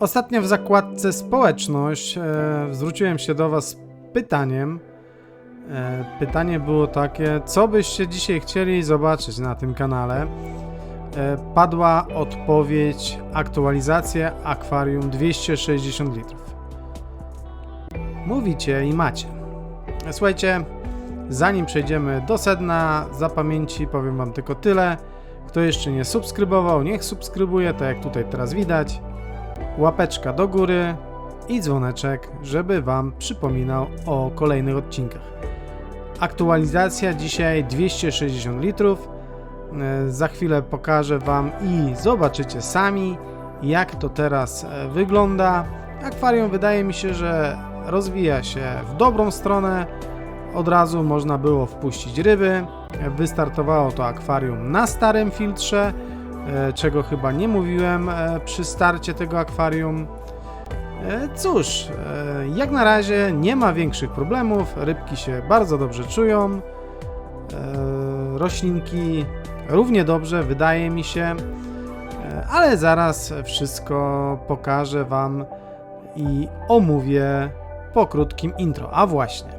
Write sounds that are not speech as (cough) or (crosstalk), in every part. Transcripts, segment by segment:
Ostatnio w zakładce społeczność e, zwróciłem się do Was z pytaniem. E, pytanie było takie, co byście dzisiaj chcieli zobaczyć na tym kanale? E, padła odpowiedź aktualizacja akwarium 260 litrów. Mówicie i macie. Słuchajcie, zanim przejdziemy do sedna, za pamięci powiem Wam tylko tyle. Kto jeszcze nie subskrybował, niech subskrybuje, tak jak tutaj teraz widać łapeczka do góry i dzwoneczek, żeby Wam przypominał o kolejnych odcinkach. Aktualizacja dzisiaj 260 litrów. E, Za chwilę pokażę Wam i zobaczycie sami, jak to teraz e, wygląda. Akwarium wydaje mi się, że rozwija się w dobrą stronę. Od razu można było wpuścić ryby. Wystartowało to akwarium na starym filtrze czego chyba nie mówiłem e, przy starcie tego akwarium. E, Cóż, e, jak na razie nie ma większych problemów, rybki się bardzo dobrze czują, e, roślinki równie dobrze, wydaje mi się, e, ale zaraz wszystko pokażę Wam i omówię po krótkim intro. A właśnie,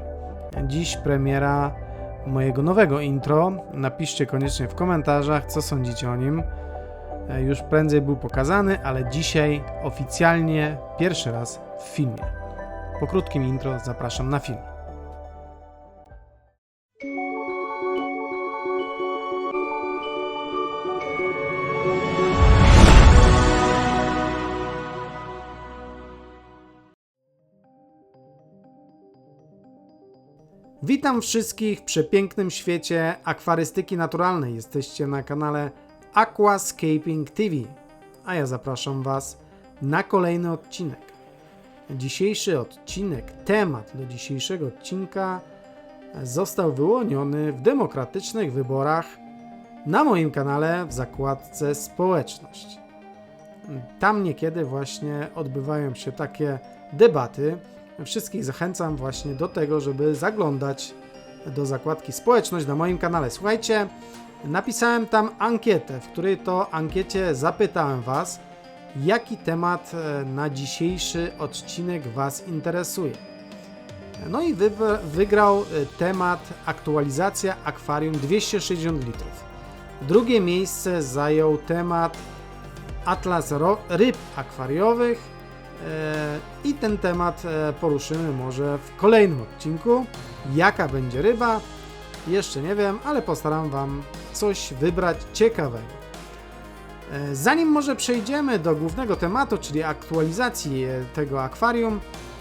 dziś premiera mojego nowego intro. Napiszcie koniecznie w komentarzach, co sądzicie o nim. E, Już prędzej był pokazany, ale dzisiaj oficjalnie pierwszy raz w filmie. Po krótkim intro zapraszam na film. Witam wszystkich w przepięknym świecie akwarystyki naturalnej. Jesteście na kanale Aquascaping TV, a ja zapraszam Was na kolejny odcinek. Dzisiejszy odcinek, temat do dzisiejszego odcinka został wyłoniony w demokratycznych wyborach na moim kanale w zakładce Społeczność. Tam niekiedy właśnie odbywają się takie debaty. Wszystkich zachęcam właśnie do tego, żeby zaglądać do zakładki Społeczność na moim kanale. Słuchajcie, napisałem tam ankietę, w której to ankiecie zapytałem Was, jaki temat e, na dzisiejszy odcinek Was interesuje. No i wygrał e, temat aktualizacja akwarium 260 litrów. Drugie miejsce zajął temat Atlas ryb akwariowych. E, I ten temat poruszymy może w kolejnym odcinku. Jaka będzie ryba? Jeszcze nie wiem, ale postaram Wam coś wybrać ciekawego. E, Zanim może przejdziemy do głównego tematu, czyli aktualizacji e, tego akwarium,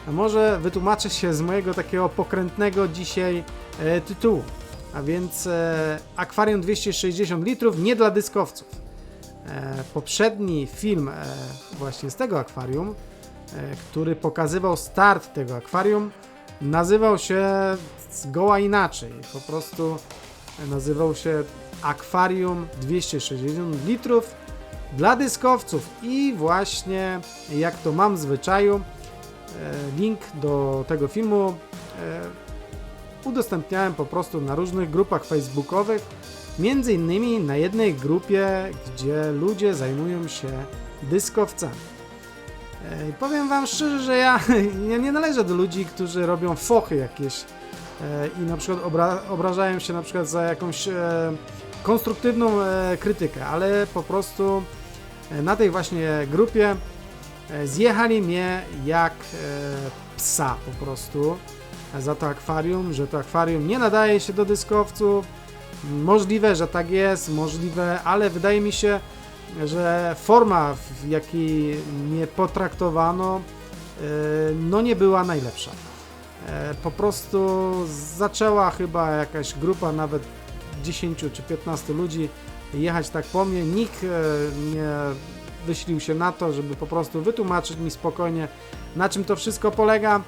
może wytłumaczę się z mojego takiego pokrętnego dzisiaj e, tytułu. A więc akwarium 260 litrów nie dla dyskowców. Poprzedni film właśnie z tego akwarium, który pokazywał start tego akwarium, nazywał się zgoła inaczej. Po prostu nazywał się Akwarium 260 litrów dla dyskowców i właśnie jak to mam w zwyczaju, e, link do tego filmu e, udostępniałem po prostu na różnych grupach facebookowych, między innymi na jednej grupie, gdzie ludzie zajmują się dyskowcami. E, i Powiem wam szczerze, że ja, (laughs) ja nie należę do ludzi, którzy robią fochy jakieś e, i na przykład obra obrażają się na przykład za jakąś e, konstruktywną e, krytykę, ale po prostu e, na tej właśnie grupie e, zjechali mnie jak e, psa po prostu za to akwarium, że to akwarium nie nadaje się do dyskowców. Możliwe, że tak jest, możliwe, ale wydaje mi się, że forma, w jakiej mnie potraktowano, e, no nie była najlepsza. E, Po prostu zaczęła chyba jakaś grupa, nawet 10 czy 15 ludzi jechać tak po mnie. Nikt e, nie wyślił się na to, żeby po prostu wytłumaczyć mi spokojnie, na czym to wszystko polega.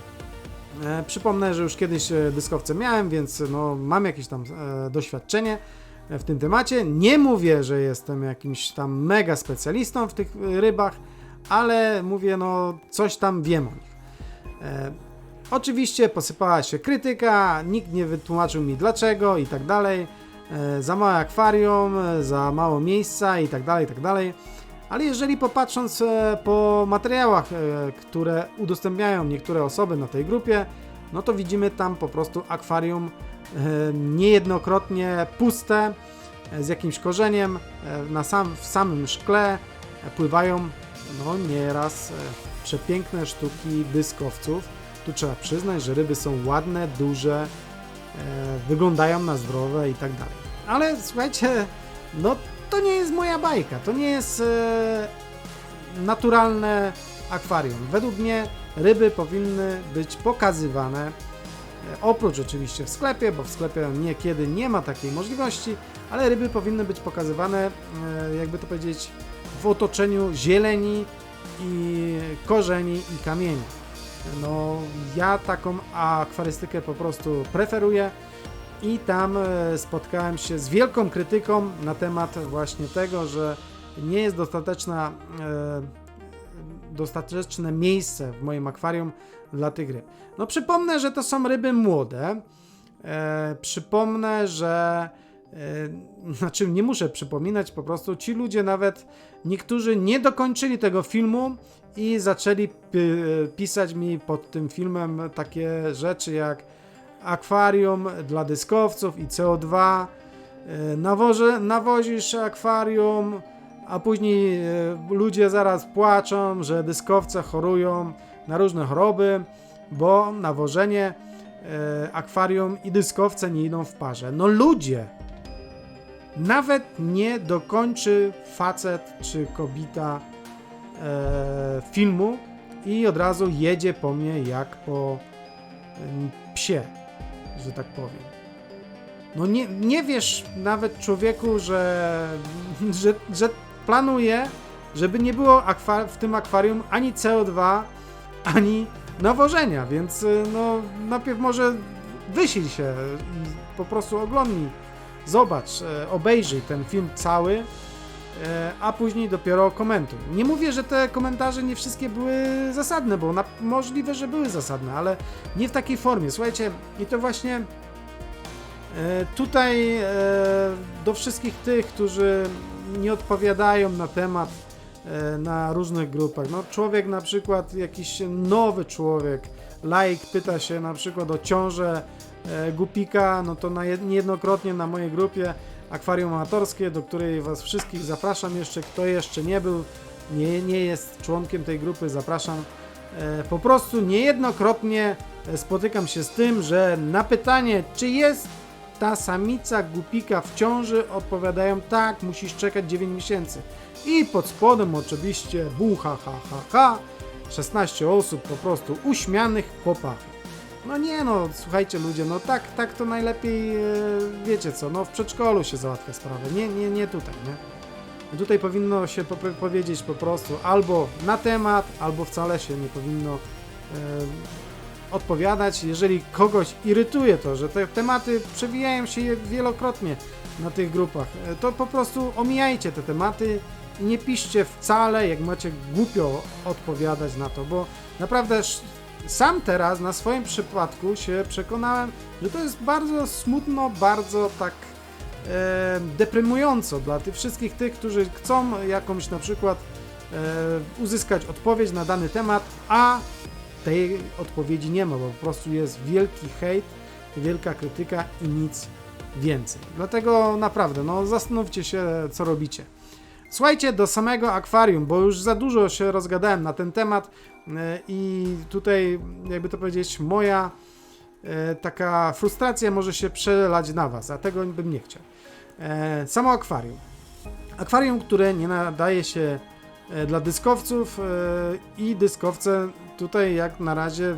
E, Przypomnę, że już kiedyś dyskowce miałem, więc no, mam jakieś tam doświadczenie w tym temacie. Nie mówię, że jestem jakimś tam mega specjalistą w tych rybach, ale mówię, no coś tam wiem o nich. Oczywiście posypała się krytyka, nikt nie wytłumaczył mi dlaczego i tak dalej. E, za małe akwarium, e, za mało miejsca i tak dalej, i tak dalej. Ale jeżeli popatrząc e, po materiałach, które udostępniają niektóre osoby na tej grupie, no to widzimy tam po prostu akwarium niejednokrotnie puste, z jakimś korzeniem, na sam, w samym szkle pływają no nieraz przepiękne sztuki dyskowców. Tu trzeba przyznać, że ryby są ładne, duże, e, wyglądają na zdrowe i tak dalej. Ale słuchajcie, no to nie jest moja bajka, to nie jest e, naturalne akwarium. Według mnie ryby powinny być pokazywane, e, oprócz oczywiście w sklepie, bo w sklepie niekiedy nie ma takiej możliwości, ale ryby powinny być pokazywane, e, jakby to powiedzieć, w otoczeniu zieleni i korzeni i kamieni. No, ja taką akwarystykę po prostu preferuję i tam e, spotkałem się z wielką krytyką na temat właśnie tego, że nie jest dostateczna, e, dostateczne miejsce w moim akwarium dla tych ryb. No przypomnę, że to są ryby młode. E, przypomnę, że e, znaczy nie muszę przypominać, po prostu ci ludzie nawet niektórzy nie dokończyli tego filmu i zaczęli pi- pisać mi pod tym filmem takie rzeczy jak akwarium dla dyskowców i CO2, e, nawoże, nawozisz akwarium, a później e, ludzie zaraz płaczą, że dyskowce chorują na różne choroby, bo nawożenie akwarium i dyskowce nie idą w parze. No ludzie! Nawet nie dokończy facet czy kobieta e, filmu i od razu jedzie po mnie jak po psie, że tak powiem. No nie, nie wiesz nawet człowieku, że, (laughs) że, że planuje, żeby nie było w tym akwarium ani CO2, ani nawożenia, więc y, no najpierw może wysil się i po prostu oglądnij, zobacz, e, obejrzyj ten film cały, e, a później dopiero komentuj. Nie mówię, że te komentarze nie wszystkie były zasadne, bo na, możliwe, że były zasadne, ale nie w takiej formie. Słuchajcie, i to właśnie e, tutaj do wszystkich tych, którzy nie odpowiadają na temat na różnych grupach. No człowiek na przykład, jakiś nowy człowiek, laik pyta się na przykład o ciążę gupika, no to na jed- niejednokrotnie na mojej grupie akwarium amatorskie, do której was wszystkich zapraszam jeszcze, kto jeszcze nie był, nie, nie jest członkiem tej grupy, zapraszam. E, po prostu niejednokrotnie e, spotykam się z tym, że na pytanie, czy jest ta samica gupika w ciąży, odpowiadają tak, musisz czekać 9 miesięcy. I pod spodem oczywiście bucha, ha, ha, ha, 16 osób po prostu uśmianych po pachę. No nie no, słuchajcie ludzie, no tak, tak to najlepiej, e, wiecie co, no w przedszkolu się załatwia sprawę, nie, nie, nie tutaj, nie? Tutaj powinno się po, powiedzieć po prostu albo na temat, albo wcale się nie powinno e, odpowiadać. Jeżeli kogoś irytuje to, że te tematy przewijają się wielokrotnie na tych grupach, e, to po prostu omijajcie te tematy i nie piszcie wcale, jak macie głupio odpowiadać na to, bo naprawdę sam teraz na swoim przypadku się przekonałem, że to jest bardzo smutno, bardzo tak e, deprymująco dla tych wszystkich tych, którzy chcą jakąś na przykład e, uzyskać odpowiedź na dany temat, a tej odpowiedzi nie ma, bo po prostu jest wielki hejt, wielka krytyka i nic więcej. Dlatego naprawdę, no zastanówcie się, co robicie. Słuchajcie, do samego akwarium, bo już za dużo się rozgadałem na ten temat e, i tutaj, jakby to powiedzieć, moja e, taka frustracja może się przelać na Was, a tego bym nie chciał. E, Samo akwarium. Akwarium, które nie nadaje się dla dyskowców i dyskowce tutaj jak na razie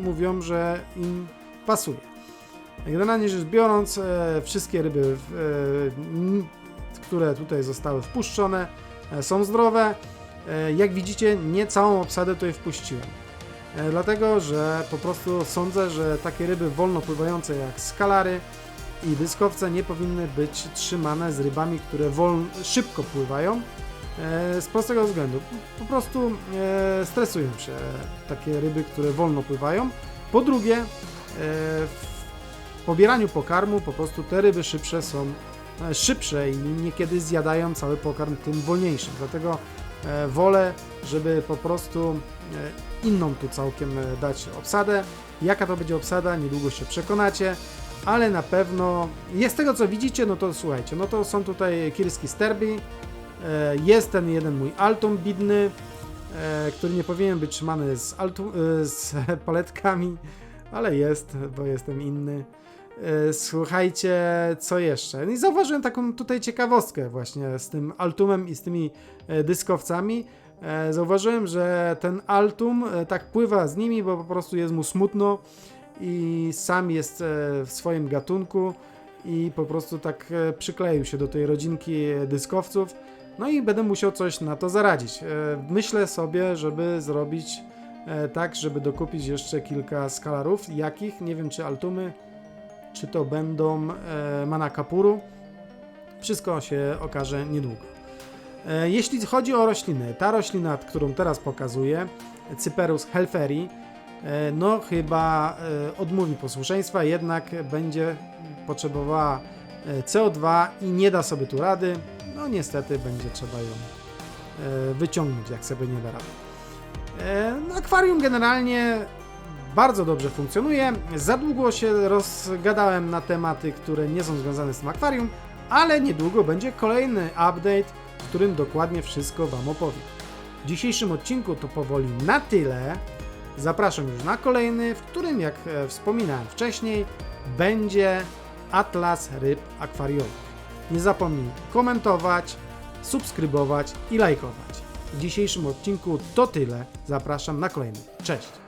mówią, że im pasuje. Generalnie rzecz biorąc, wszystkie ryby, które tutaj zostały wpuszczone, e, są zdrowe. E, Jak widzicie, nie całą obsadę tutaj wpuściłem. E, Dlatego, że po prostu sądzę, że takie ryby wolno pływające jak skalary i dyskowce nie powinny być trzymane z rybami, które wolno, szybko pływają. Z prostego względu. Po prostu stresują się takie ryby, które wolno pływają. Po drugie, w pobieraniu pokarmu po prostu te ryby szybsze są szybsze i niekiedy zjadają cały pokarm tym wolniejszym. Dlatego e, wolę, żeby po prostu e, inną tu całkiem e, dać obsadę. Jaka to będzie obsada, niedługo się przekonacie, ale na pewno jest tego co widzicie, no to słuchajcie, no to są tutaj kirski sterby, e, jest ten jeden mój altum bidny, e, który nie powinien być trzymany z, altu, e, z (laughs) paletkami, ale jest, bo jestem inny. E, Słuchajcie, co jeszcze? No I zauważyłem taką tutaj ciekawostkę właśnie z tym Altumem i z tymi e, dyskowcami. E, Zauważyłem, że ten Altum tak pływa z nimi, bo po prostu jest mu smutno i sam jest w swoim gatunku i po prostu tak przykleił się do tej rodzinki dyskowców. No i będę musiał coś na to zaradzić. Myślę sobie, żeby zrobić tak, żeby dokupić jeszcze kilka skalarów. Jakich? Nie wiem, czy Altumy, czy to będą e, Manakapuru. Wszystko się okaże niedługo. E, Jeśli chodzi o rośliny, ta roślina, którą teraz pokazuję, Cyperus helferi, e, no chyba e, odmówi posłuszeństwa, jednak będzie potrzebowała e, CO2 i nie da sobie tu rady. No niestety będzie trzeba ją e, wyciągnąć, jak sobie nie da rady. E, no, Akwarium generalnie bardzo dobrze funkcjonuje. Za długo się rozgadałem na tematy, które nie są związane z tym akwarium, ale niedługo będzie kolejny update, w którym dokładnie wszystko Wam opowiem. W dzisiejszym odcinku to powoli na tyle. Zapraszam już na kolejny, w którym, jak e, wspominałem wcześniej, będzie Atlas Ryb Akwariowych. Nie zapomnij komentować, subskrybować i lajkować. W dzisiejszym odcinku to tyle. Zapraszam na kolejny. Cześć!